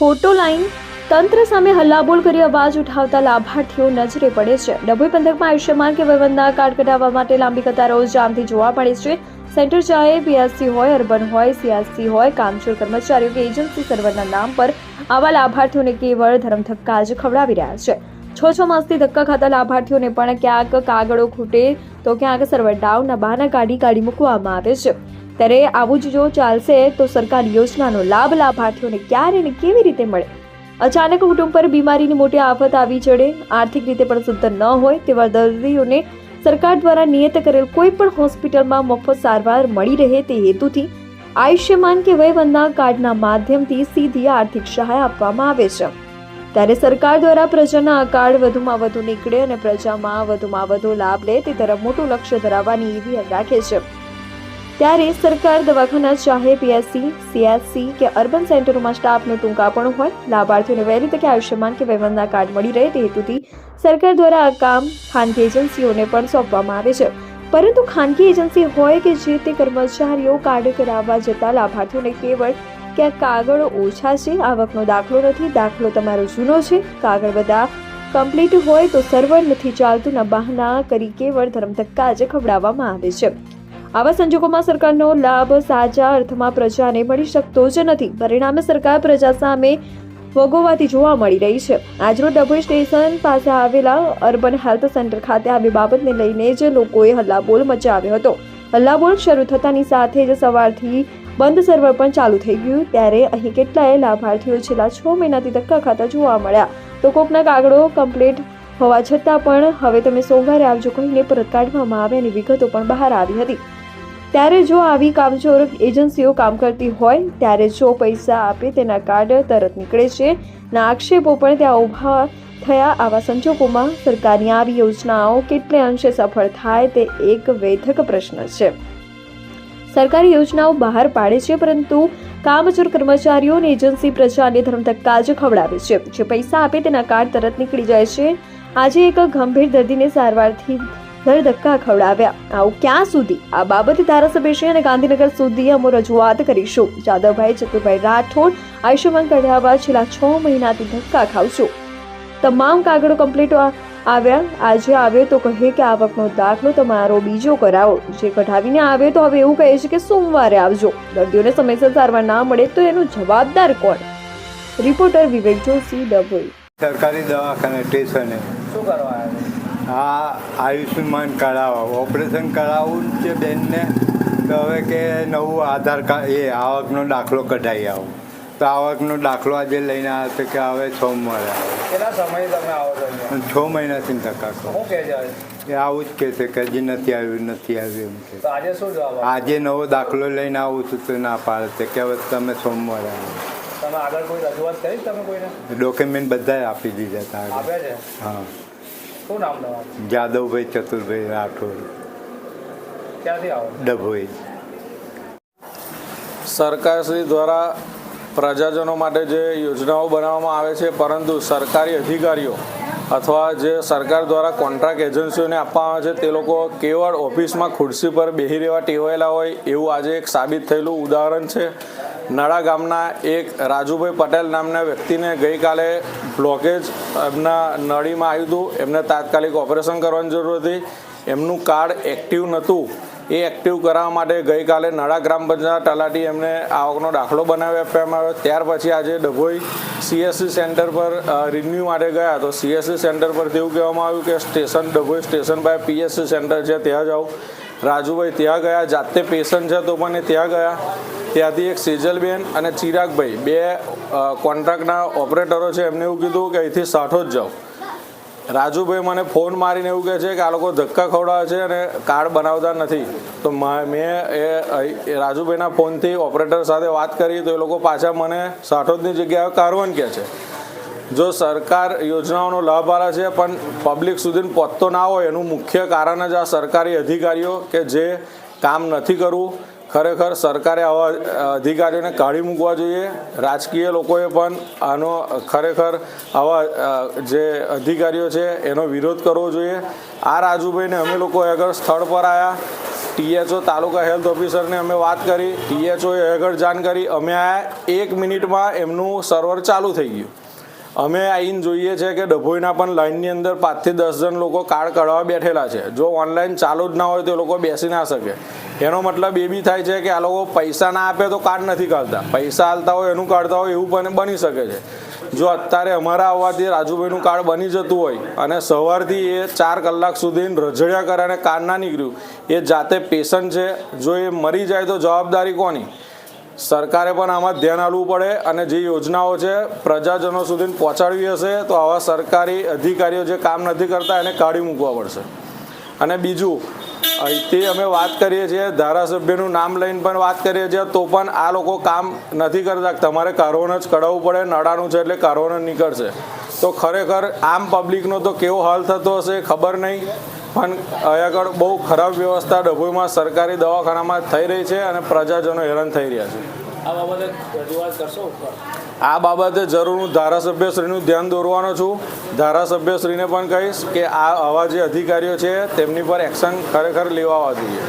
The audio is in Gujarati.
ફોટો લાઈન, તંત્ર સામે હલ્લાબોલ કરી અવાજ ઉઠાવતા લાભાર્થીઓ નજરે પડે છે. ડભોઈ પંથકમાં આયુષ્યમાન કે વયવંદના કાર્ડ કઢાવવા માટે લાંબી કતારો જામથી જોવા મળે છે. સેન્ટર ચાહે પીએસસી હોય, અર્બન હોય, સીએસસી હોય, કામચોર કર્મચારીઓ કે એજન્સી સર્વરના નામ પર આવા લાભાર્થીઓને કેવળ ધર્મધક્કા જ ખવડાવી રહ્યા છે. છ છ માસથી ધક્કા ખાતા લાભાર્થીઓને પણ ક્યાંક કાગળો ખૂટે તો ક્યાંક સર્વર ડાઉનના બહાના કાઢી કાઢી મૂકવામાં આવે છે. ત્યારે આવું જ જો ચાલશે તો સરકાર યોજનાનો લાભ લાભાર્થીઓને ક્યારે અને કેવી રીતે મળે? અચાનક કુટુંબ પર બીમારીની મોટી આફત આવી ચડે, આર્થિક રીતે પણ શુદ્ધ ન હોય તેવા દર્દીઓને સરકાર દ્વારા નિયત કરેલ કોઈ પણ હોસ્પિટલમાં મફત સારવાર મળી રહે તે હેતુથી આયુષ્યમાન કે વયવંદના કાર્ડના માધ્યમથી સીધી આર્થિક સહાય આપવામાં આવે છે. ત્યારે સરકાર દ્વારા પ્રજાના આ કાર્ડ વધુમાં વધુ નીકળે અને પ્રજામાં વધુમાં વધુ લાભ લે તે તરફ મોટું લક્ષ્ય ધરાવવાની એવી રાખે છે. ત્યારે સરકાર દવાખાના ચાહે પીએસસી, સીએસસી કે અર્બન સેન્ટરોમાં સ્ટાફનું પણ હોય. લાભાર્થીઓને વહેલી તકે આયુષ્યમાન કે વ્યવહારના કાર્ડ મળી રહે તે હેતુથી સરકાર દ્વારા આ કામ ખાનગી એજન્સીઓને પણ સોંપવામાં આવે છે. પરંતુ ખાનગી એજન્સી હોય કે જે તે કર્મચારીઓ કાર્ડ કરાવવા જતા લાભાર્થીઓને કેવળ ક્યાંક કાગળો ઓછા છે, આવકનો દાખલો નથી, દાખલો તમારો જૂનો છે, કાગળ બધા કમ્પ્લીટ હોય તો સર્વર નથી ચાલતું, ના બહાના કરી કેવળ ધર્મધક્કા જ ખવડાવવામાં આવે છે. આવા સંજોગોમાં સરકારનો લાભ સાચા અર્થમાં પ્રજાને મળી શકતો જ નથી. પરિણામે સરકાર પ્રજા સામે વગોવાતી જોવા મળી રહી છે. આજરોજ ડભોઈ સ્ટેશન પાસે આવેલા અર્બન હેલ્થ સેન્ટર ખાતે આવી બાબતને લઈને જ લોકોએ હલ્લાબોલ મચાવ્યો હતો. હલ્લાબોલ શરૂ થતાની સાથે જ સવારથી બંધ સર્વર પણ ચાલુ થઈ ગયું. ત્યારે અહીં કેટલાય લાભાર્થીઓ છેલ્લા છ મહિનાથી ધક્કા ખાતા જોવા મળ્યા. તો કોકના કાગળો કમ્પ્લીટ હોવા છતાં પણ હવે તમે સોમવારે આવજો કહીને પરત કાઢવામાં આવે એની વિગતો પણ બહાર આવી હતી. ત્યારે જો આવી કામચોર એજન્સીઓ કામ કરતી હોય, ત્યારે જો પૈસા આપે તેના કાર્ડ તરત નીકળે છે. ના આક્ષેપો પણ ત્યાં ઊભા થયા. આવા સંજોગોમાં સરકારની આવી યોજનાઓ કેટલે અંશે સફળ થાય તે એક વૈધક પ્રશ્ન છે. સરકારી યોજનાઓ બહાર પાડે છે, પરંતુ કામચોર કર્મચારીઓ અને એજન્સી પ્રજાને ધર્મધક્કા જ ખવડાવે છે. જે પૈસા આપે તેના કાર્ડ તરત નીકળી જાય છે. આજે એક ગંભીર દર્દીને સારવારથી દર ધક્કા ખવડાવ્યા. આવું ક્યાં સુધી? આ બાબતે ધારાસભ્યશ્રી અને ગાંધીનગર સુધી અમે રજૂઆત કરીશું. જાદવભાઈ ચતુરભાઈ રાઠોડ આયુષ્યમાન કઢાવવા છેલ્લા છ મહિનાથી ધક્કા ખાઉં છું તમામ કાગળો કમ્પ્લીટ આવ્યા. આજે આવ્યો તો કહે કે આવકનો દાખલો તમારો બીજો કરાવો. જે કઢાવીને આવ્યો તો હવે એવું કહે છે કે સોમવારે આવજો. દર્દીઓને સમયસર સારવાર ના મળે તો એનું જવાબદાર કોણ? રિપોર્ટર વિવેક જોશી ડભોઈ. સરકારી દવાખાને સ્ટેશને શું કરવા આ આયુષ્યમાન કરાવવા ઓપરેશન કરાવવું છે બેનને તો હવે કે નવું આધાર કાર્ડ એ આવકનો દાખલો કઢાઈ આવો. તો આવકનો દાખલો આજે લઈને આવ્યો તો કે હવે સોમવારે આવો. કેટલા સમય તમે આવો છો છ મહિનાથી ધક્કા છે આજે? એ આવું જ કહે છે કે હજી નથી આવ્યું નથી આવ્યું એમ કે આજે શું આજે નવો દાખલો લઈને આવું છું તો ના પાડે છે કે હવે તમે સોમવારે આવો. તમે આગળ કોઈ રજૂઆત કરી તમે કોઈને? ડોક્યુમેન્ટ બધા આપી દીધા હતા. હા. શું નામ તમારું જાદવભાઈ ચતુરભાઈ રાઠોડ. ક્યાંથી આવો? ડભોઈ. સરકારશ્રી દ્વારા પ્રજાજનો માટે જે યોજનાઓ બનાવવામાં આવે છે પરંતુ સરકારી અધિકારીઓ અથવા જે સરકાર દ્વારા કોન્ટ્રાક્ટ એજન્સીઓને આપવામાં આવે છે તે લોકો કેવળ ઓફિસમાં ખુરશી પર બેસી રહેવા ટેવાયેલા હોય એવું આજે એક સાબિત થયેલું ઉદાહરણ છે. નડા ગામના એક રાજુભાઈ પટેલ નામના વ્યક્તિને ગઈકાલે બ્લોકેજ એમના નળીમાં આવ્યું હતું. એમને તાત્કાલિક ઓપરેશન કરવાની જરૂર હતી. એમનું કાર્ડ એક્ટિવ નહોતું. એ એક્ટિવ કરાવવા માટે ગઈકાલે નડા ગ્રામ પંચાયત તલાટી એમને આવકનો દાખલો બનાવી આપવામાં આવ્યો. ત્યાર પછી આજે ડભોઈ સીએસસી સેન્ટર પર રિન્યુ માટે ગયા. તો સીએસસી સેન્ટર પર એવું કહેવામાં આવ્યું કે સ્ટેશન, ડભોઈ સ્ટેશન પાસે પીએસસી સેન્ટર છે, ત્યાં જાઓ. રાજુભાઈ ત્યાં ગયા. જાતે પેશન્ટ છે તો પણ ત્યાં ગયા. ત્યાંથી એક સેજલબેન અને ચિરાગભાઈ. બે કોન્ટ્રાક્ટના ઓપરેટરો છે. એમને એવું કીધું કે અહીંથી સાઠો જ જાઓ. રાજુભાઈ મને ફોન મારીને એવું કહે છે કે આ લોકો ધક્કા ખવડાવે છે અને કાર્ડ બનાવતા નથી. તો મેં એ રાજુભાઈના ફોનથી ઓપરેટર સાથે વાત કરી તો એ લોકો પાછા મને સાઠોદની જગ્યાએ કારવન કહે છે. જો સરકાર યોજનાઓનો લાભ આલે છે, પણ પબ્લિક સુધી પહોંચતો ના હોય, એનું મુખ્ય કારણ જ આ સરકારી અધિકારીઓ કે જે કામ નથી કરવું. ખરેખર સરકારે આવા અધિકારીઓને કાઢી મૂકવા જોઈએ. રાજકીય લોકોએ પણ આનો ખરેખર આવા જે અધિકારીઓ છે, એનો વિરોધ કરવો જોઈએ. આ રાજુભાઈને અમે લોકો આગળ સ્થળ પર આવ્યા ટીએચઓ તાલુકા હેલ્થ ઓફિસરને અમે વાત કરી. ટીએચઓએ આગળ જાણ કરી અમે આ એક મિનિટમાં એમનું સર્વર ચાલુ થઈ ગયું. અમે આવીને જોઈએ છે કે ડભોઈના પણ લાઇનની અંદર પાંચથી દસ જણ લોકો કાર્ડ કઢાવવા બેઠેલા છે. જો ઓનલાઈન ચાલુ જ ના હોય તો લોકો બેસી ના શકે. એનો મતલબ એ બી થાય છે કે આ લોકો પૈસા ના આપે તો કાર્ડ નથી કાઢતા. પૈસા હાલતા હોય, એનું કાઢતા હોય, એવું પણ બની શકે છે. જો અત્યારે અમારા આવવાથી રાજુભાઈનું કાર્ડ બની જતું હોય અને સવારથી એ ચાર કલાક સુધી રઝળ્યા કરે અને કાર્ડ ના નીકળ્યું, એ જાતે પેશન્ટ છે. જો એ મરી જાય તો જવાબદારી કોની? સરકારે પણ આમાં ધ્યાન આપવું પડે અને જે યોજનાઓ છે, પ્રજાજનો સુધી પહોંચાડવી હશે, તો આવા સરકારી અધિકારીઓ જે કામ નથી કરતા એને કાઢી મૂકવા પડશે. અને બીજું અહીંથી અમે વાત કરીએ છીએ, ધારાસભ્યનું નામ લઈને પણ વાત કરીએ છીએ, તો પણ આ લોકો કામ નથી કરતા. તમારે કરોન જ કઢાવવું પડે નડાનું છે એટલે કરોન જ નીકળશે. તો ખરેખર આમ પબ્લિકનો તો કેવો હાલ થતો હશે ખબર નહીં, પણ અહીં આગળ બહુ ખરાબ વ્યવસ્થા ડભોઈમાં સરકારી દવાખાનામાં થઈ રહી છે અને પ્રજાજનો હેરાન થઈ રહ્યા છે. આ બાબતે જરૂર હું ધારાસભ્યશ્રીનું ધ્યાન દોરવાનો છું. ધારાસભ્યશ્રીને પણ કહીશ કે આ આવા જે અધિકારીઓ છે, તેમની પર એક્શન ખરેખર લેવા જોઈએ.